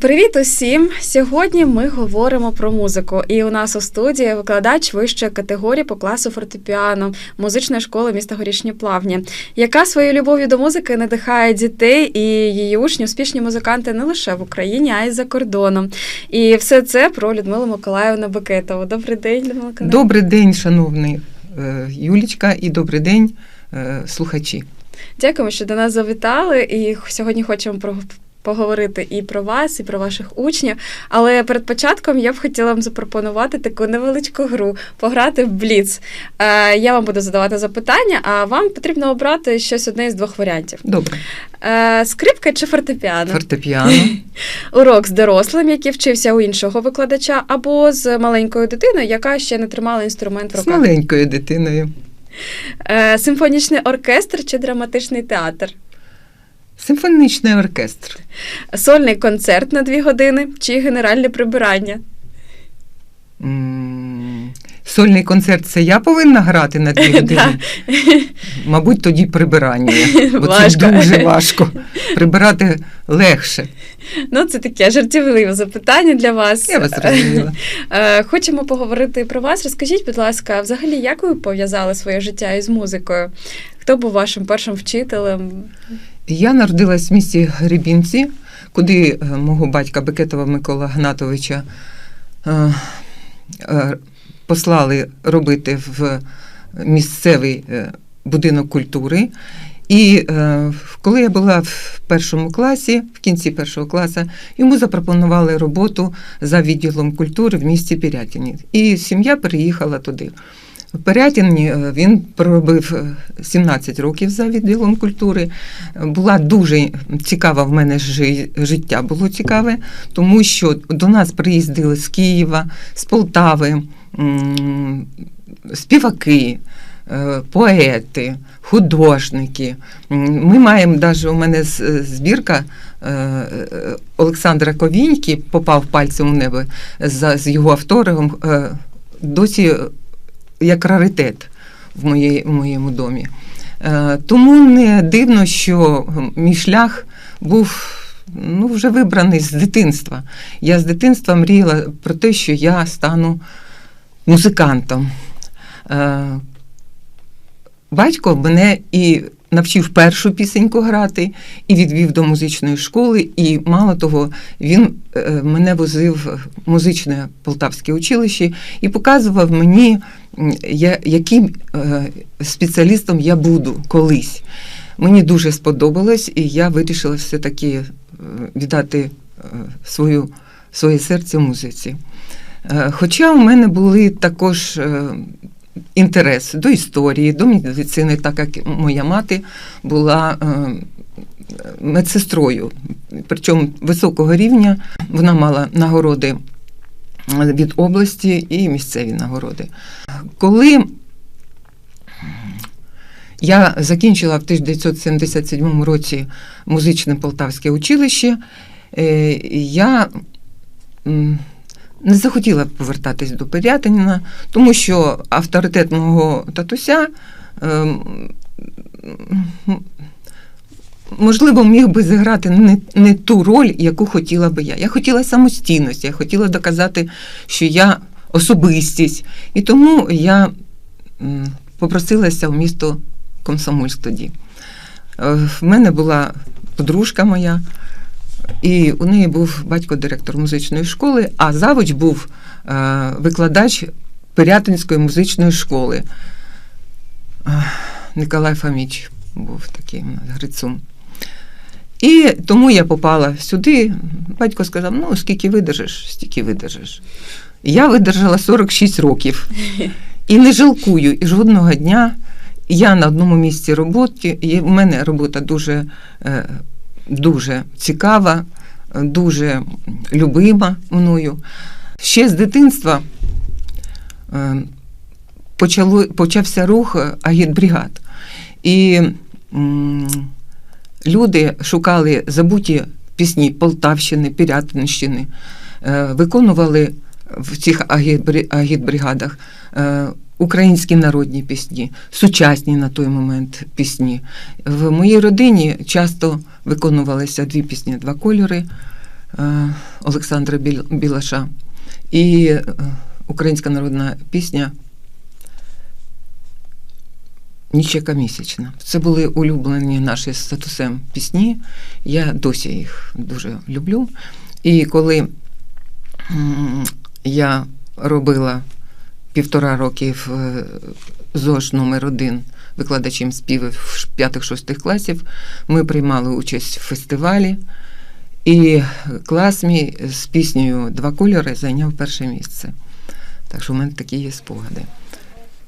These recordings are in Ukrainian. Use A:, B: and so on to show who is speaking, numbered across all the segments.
A: Привіт усім! Сьогодні ми говоримо про музику. І у нас у студії викладач вищої категорії по класу фортепіано музичної школи міста Горішні Плавні, яка своєю любов'ю до музики надихає дітей і її учні успішні музиканти не лише в Україні, а й за кордоном. І все це про Людмилу Миколаївну Бекетову. Добрий день, Людмила
B: Добрий день, шановний е, Юлічка, і добрий день, е, слухачі.
A: Дякуємо, що до нас завітали. І сьогодні хочемо про. Поговорити і про вас, і про ваших учнів. Але перед початком я б хотіла вам запропонувати таку невеличку гру пограти в Бліц. Е, я вам буду задавати запитання, а вам потрібно обрати щось одне з двох варіантів:
B: Добре,
A: е, скрипка чи фортепіано?
B: фортепіано,
A: Урок з дорослим, який вчився у іншого викладача, або з маленькою дитиною, яка ще не тримала інструмент в
B: з маленькою дитиною.
A: Е, симфонічний оркестр чи драматичний театр?
B: Симфонічний оркестр.
A: Сольний концерт на дві години чи генеральне прибирання?
B: М, Сольний концерт це я повинна грати на дві години? Мабуть, тоді прибирання. Бо
A: Важко.
B: це дуже важко. Прибирати легше.
A: Ну, це таке жартівливе запитання для вас.
B: Я вас зрозуміла.
A: Е, Хочемо поговорити про вас. Розкажіть, будь ласка, взагалі, як ви пов'язали своє життя із музикою? Хто був вашим першим вчителем?
B: Я народилась в місті Гребінці, куди е, мого батька Бекетова Микола Гнатовича е, е, послали робити в місцевий будинок культури. І коли я була в першому класі, в кінці першого класу, йому запропонували роботу за відділом культури в місті Пірятіні. І сім'я переїхала туди. В Пирятині е, він проробив е, 17 років за відділом культури. Е, Була дуже цікава в мене жи- життя було цікаве, тому що до нас приїздили з Києва, з Полтави, співаки. е, Поети, художники. Ми маємо навіть у мене збірка е, е, Олександра Ковіньки попав пальцем у небо з його автором. е, Досі як раритет в, моєї, в моєму домі. Е, Тому не дивно, що мій шлях був ну, вже вибраний з дитинства. Я з дитинства мріяла про те, що я стану музикантом. Е, Батько мене і навчив першу пісеньку грати, і відвів до музичної школи. І мало того, він е, мене возив в музичне полтавське училище і показував мені, я, яким е, спеціалістом я буду колись. Мені дуже сподобалось, і я вирішила все-таки е, віддати свою, своє серце музиці. Хоча у мене були також інтерес до історії, до медицини, так як моя мати була е, медсестрою, причому високого рівня. Вона мала нагороди від області і місцеві нагороди. Коли я закінчила в 1977 році музичне полтавське училище, е, я не захотіла повертатись до Пирятина, тому що авторитет мого татуся ем, можливо міг би зіграти не, не ту роль, яку хотіла би я. Я хотіла самостійності, я хотіла доказати, що я особистість. І тому я попросилася в місто Комсомольськ тоді. Е, В мене була подружка моя, і у неї був батько директор музичної школи, а завуч був е, викладач Пирятинської музичної школи. Е, Николай Фоміч був такий у нас Грицун. І тому я попала сюди. Батько сказав: ну, скільки видержиш, стільки видержиш. Я видержала 46 років і не жалкую, і жодного дня. Я на одному місці роботи, і в мене робота дуже, е, дуже цікава, дуже любима мною. Ще з дитинства е, почало, почався рух агітбригад. І люди шукали забуті пісні Полтавщини, Пірятинщини, е, виконували в цих агітбри- агітбригадах е, українські народні пісні, сучасні на той момент пісні. В моїй родині часто виконувалися дві пісні, два кольори. е, Олександра Білаша і е, українська народна пісня Ніч яка місячна. Це були улюблені наші статусем пісні. Я досі їх дуже люблю. І коли я робила півтора років е, ЗОЖ номер один викладачем співів в п'ятих-шостих класів, ми приймали участь в фестивалі. І клас мій з піснею Два кольори зайняв перше місце. Так що в мене такі є спогади.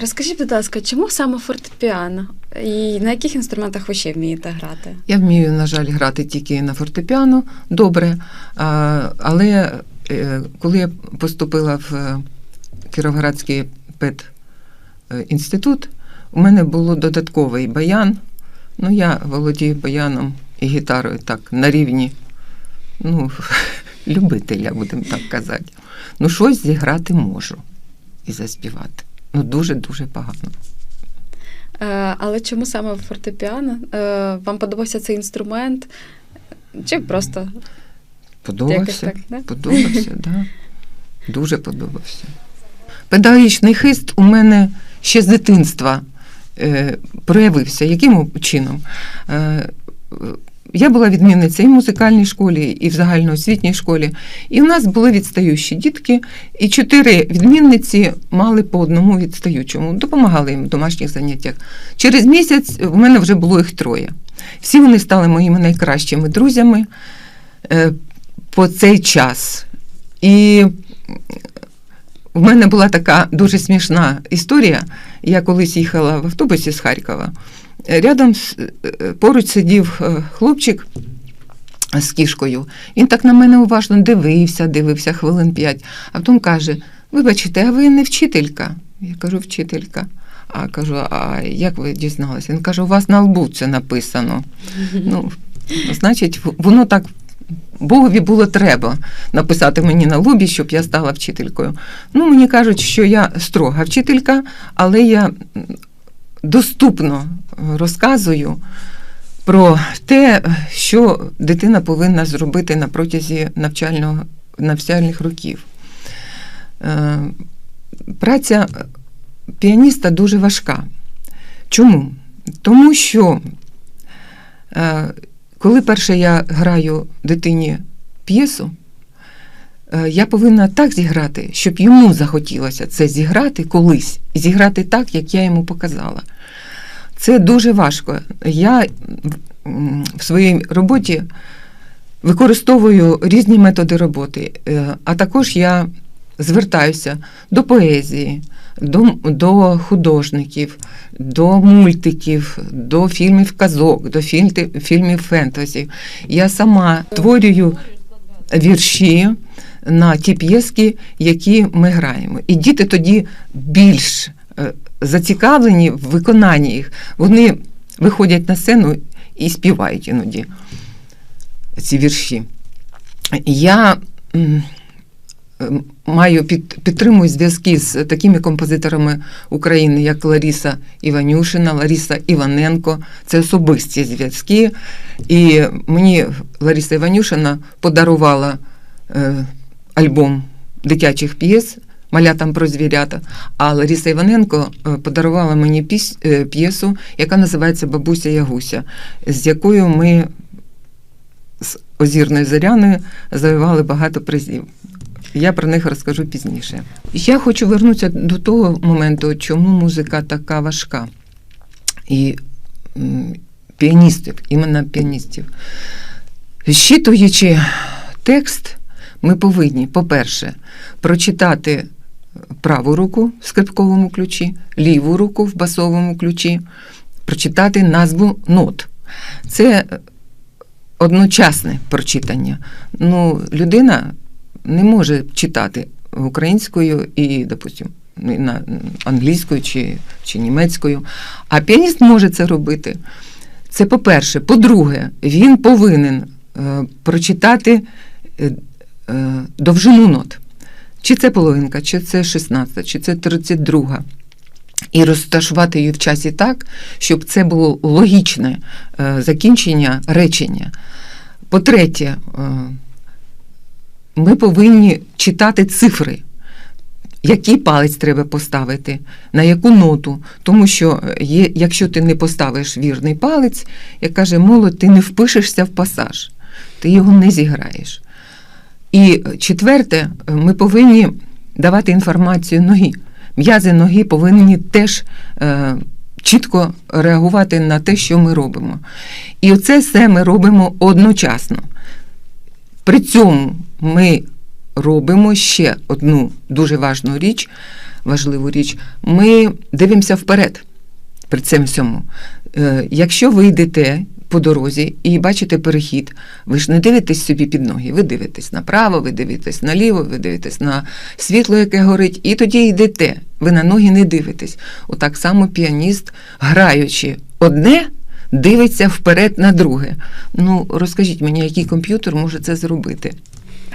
A: Розкажіть, будь ласка, чому саме фортепіано? І на яких інструментах ви ще вмієте грати?
B: Я вмію, на жаль, грати тільки на фортепіано добре. Але е, коли я поступила в Кіровоградський педінститут, у мене було додатковий баян. Ну, я володію баяном і гітарою так на рівні ну, любителя, будемо так казати. Ну, щось зіграти можу і заспівати. Ну, дуже-дуже погано.
A: Е, але чому саме фортепіано? Е, вам подобався цей інструмент? Чи просто
B: Подобався.
A: так? Да?
B: Подобався, да. Дуже подобався. Педагогічний хист у мене ще з дитинства проявився. Яким чином? Е, я була відмінниця і в музикальній школі, і в загальноосвітній школі. І в нас були відстаючі дітки, і чотири відмінниці мали по одному відстаючому, допомагали їм в домашніх заняттях. Через місяць в мене вже було їх троє. Всі вони стали моїми найкращими друзями е, по цей час. І в мене була така дуже смішна історія. Я колись їхала в автобусі з Харкова. Рядом е, поруч сидів е, хлопчик з кішкою. Він так на мене уважно дивився, дивився хвилин п'ять, а потім каже: Вибачте, а ви не вчителька? Я кажу, вчителька. А кажу, а як ви дізналися? Він каже, у вас на лбу це написано. Ну, значить, воно так Богові було треба написати мені на лобі, щоб я стала вчителькою. Ну, мені кажуть, що я строга вчителька, але я доступно розказую про те, що дитина повинна зробити на протязі навчального, навчальних років. Е, Праця піаніста дуже важка. Чому? Тому що е, коли перше я граю дитині п'єсу, е, я повинна так зіграти, щоб йому захотілося це зіграти колись і зіграти так, як я йому показала. Це дуже важко. Я в своїй роботі використовую різні методи роботи, е, а також я звертаюся до поезії, до, до художників, до мультиків, до фільмів казок, до фільмів фентезі. Я сама творюю вірші на ті п'єски, які ми граємо. І діти тоді більш е, зацікавлені в виконанні їх. Вони виходять на сцену і співають іноді ці вірші. Я маю під, підтримую зв'язки з такими композиторами України, як Ларіса Іванюшина, Ларіса Іваненко. Це особисті зв'язки. І мені Лариса Іванюшина подарувала е, альбом дитячих п'єс. Малятам про звірята. А Лариса Іваненко е, подарувала мені піс- е, п'єсу, яка називається Бабуся Ягуся, з якою ми з Озірною Зоряною завоювали багато призів. Я про них розкажу пізніше. Я хочу вернутися до того моменту, чому музика така важка. І піаністів, іменно піаністів. Щитуючи текст, ми повинні, по-перше, прочитати праву руку в скрипковому ключі, ліву руку в басовому ключі, прочитати назву нот. Це одночасне прочитання. Ну, людина не може читати українською і, допустим, на англійською чи, чи німецькою, а піаніст може це робити. Це по-перше. По-друге, він повинен е, прочитати е, е, довжину нот. Чи це половинка, чи це 16, чи це 32. І розташувати її в часі так, щоб це було логічне е, закінчення речення. По-третє, е, ми повинні читати цифри. Який палець треба поставити, на яку ноту. Тому що є, якщо ти не поставиш вірний палець, як каже молодь, ти не впишешся в пасаж, ти його не зіграєш. І четверте, ми повинні давати інформацію ноги. М'язи ноги повинні теж е, чітко реагувати на те, що ми робимо. І оце все ми робимо одночасно. При цьому ми робимо ще одну дуже важну річ, важливу річ. Ми дивимося вперед при цьому всьому. Е, Якщо ви йдете по дорозі і бачите перехід, ви ж не дивитесь собі під ноги, ви дивитесь направо, ви дивитесь наліво, ви дивитесь на світло, яке горить, і тоді йдете. Ви на ноги не дивитесь. Отак само піаніст, граючи одне, дивиться вперед на друге. Ну, розкажіть мені, який комп'ютер може це зробити?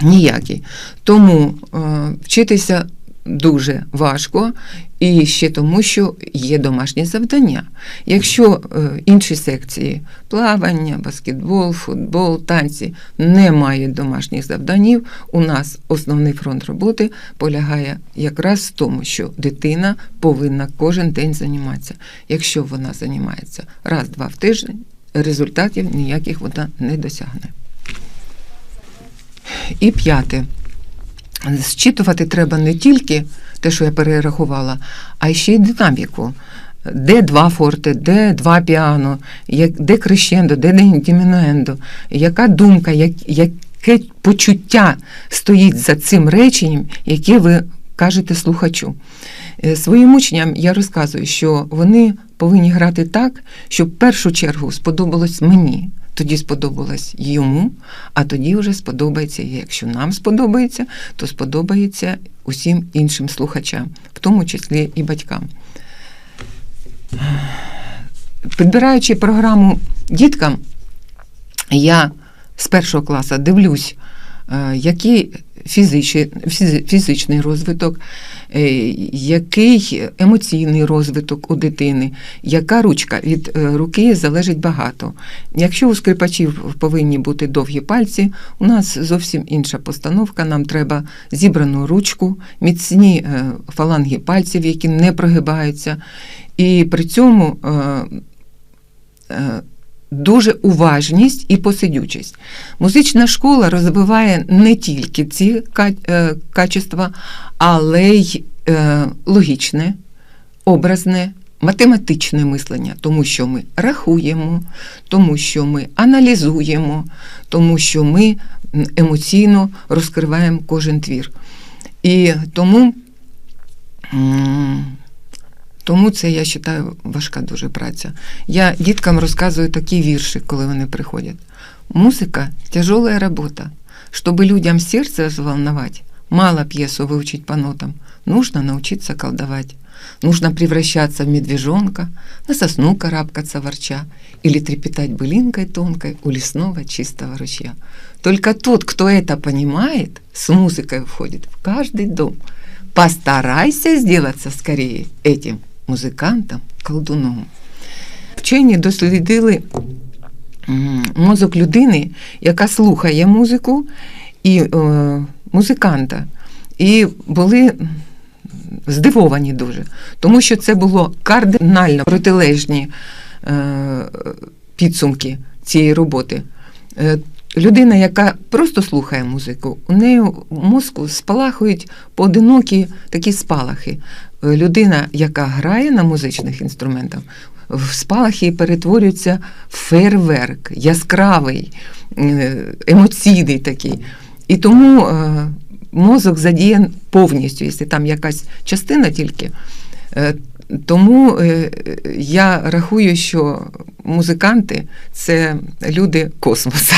B: Ніякий. Тому е, вчитися дуже важко, і ще тому, що є домашні завдання. Якщо е, інші секції плавання, баскетбол, футбол, танці не мають домашніх завданів, у нас основний фронт роботи полягає якраз в тому, що дитина повинна кожен день займатися. Якщо вона займається раз-два в тиждень, результатів ніяких вона не досягне. І п'яте. Зчитувати треба не тільки те, що я перерахувала, а ще й динаміку. Де два форти, де два піано, де крещендо, де дімінуендо, яка думка, як, яке почуття стоїть за цим реченням, яке ви кажете слухачу. Е, Своїм учням я розказую, що вони повинні грати так, щоб в першу чергу сподобалось мені, тоді сподобалось йому, а тоді вже сподобається, і якщо нам сподобається, то сподобається усім іншим слухачам, в тому числі і батькам. Підбираючи програму діткам, я з першого класу дивлюсь, е, який фізичний, розвиток, е, який емоційний розвиток у дитини, яка ручка від е, руки залежить багато. Якщо у скрипачів повинні бути довгі пальці, у нас зовсім інша постановка. Нам треба зібрану ручку, міцні е, фаланги пальців, які не прогибаються. І при цьому дуже уважність і посидючість. Музична школа розвиває не тільки ці е, качества, але й е, логічне, образне, математичне мислення, тому що ми рахуємо, тому що ми аналізуємо, тому що ми емоційно розкриваємо кожен твір. І тому. м, тому це, я вважаю, важка дуже праця. Я діткам розказую такі вірші, коли вони приходять. Музика – тяжелая робота. Чтобы людям сердце взволновать, мало пьесу выучить по нотам. Нужно научиться колдовать. Нужно превращаться в медвежонка, на сосну карабкаться ворча или трепетать былинкой тонкой у лесного чистого ручья. Только тот, кто это понимает, с музыкой входит в каждый дом. Постарайся сделаться скорее этим музикантом-колдуном. Вчені дослідили мозок людини, яка слухає музику і е, музиканта. І були здивовані дуже, тому що це було кардинально протилежні е, підсумки цієї роботи. Е, Людина, яка просто слухає музику, у неї в мозку спалахують поодинокі такі спалахи. Людина, яка грає на музичних інструментах, в спалахи перетворюється в фейерверк, яскравий, е, емоційний такий. І тому е, мозок задіян повністю, якщо там якась частина тільки. Е, Тому я рахую, що музиканти це люди космоса.